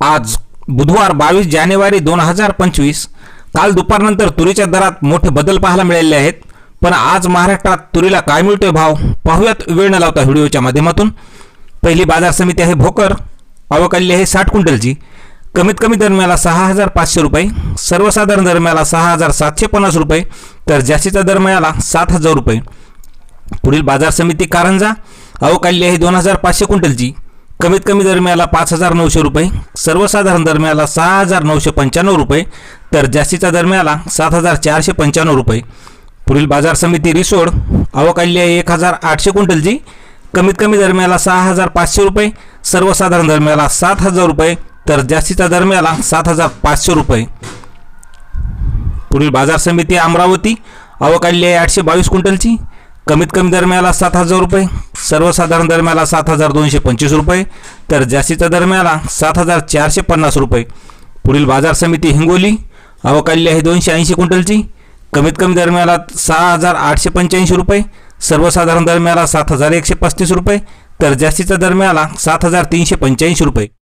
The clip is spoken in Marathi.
आज बुधवार बावीस जानेवारी दोन हजार पंचवीस. काल दुपारनंतर तुरीच्या दरात मोठे बदल पाहायला मिळालेले आहेत. पण आज महाराष्ट्रात तुरीला काय मिळतोय भाव? पाहूयात वेळ न लावता व्हिडिओच्या माध्यमातून. पहिली बाजार समिती आहे भोकर अवकाली आहे साठ क्विंटलची. कमीत कमी दरम्याला सहा हजार पाचशे रुपये सर्वसाधारण दरम्याला सहा हजार सातशे पन्नास रुपये तर जास्तीचा दरम्याला सात हजार रुपये. पुढील बाजार समिती कारंजा अवकाली आहे दोन हजार पाचशे क्विंटलची. कमीत कमी दरम्याला पाच हजार नऊशे रुपये सर्वसाधारण दरम्याला सहा हजार नऊशे पंच्याण्णव रुपये तर जास्तीचा दरम्याला सात हजार चारशे पंच्याण्णव रुपये. पुढील बाजार समिती रिसोड अवकाल्य आहे एक हजार आठशे क्विंटलची कमीत कमी दरम्याला सहा हजार पाचशे रुपये सर्वसाधारण दरम्याला सात हजार रुपये तर जास्तीचा दरम्याला सात हजार पाचशे रुपये. पुढील बाजार समिती अमरावती अवकाल्य आहे आठशे बावीस क्विंटलची कमीत कमी दरम्याला सात हजार रुपये सर्वसाधारण दरम्याला सात हजार दोनशे पंचवीस रुपये तर जास्तीच्या दरम्याला सात हजार चारशे पन्नास रुपये. पुढील बाजार समिती हिंगोली अवकाली आहे दोनशे ऐंशी क्विंटलची. कमीत कमी दरम्याला सहा हजार आठशे पंच्याऐंशी रुपये सर्वसाधारण दरम्याला सात हजार एकशे पस्तीस रुपये तर जास्तीच्या दरम्याला सात हजार तीनशे पंच्याऐंशी रुपये.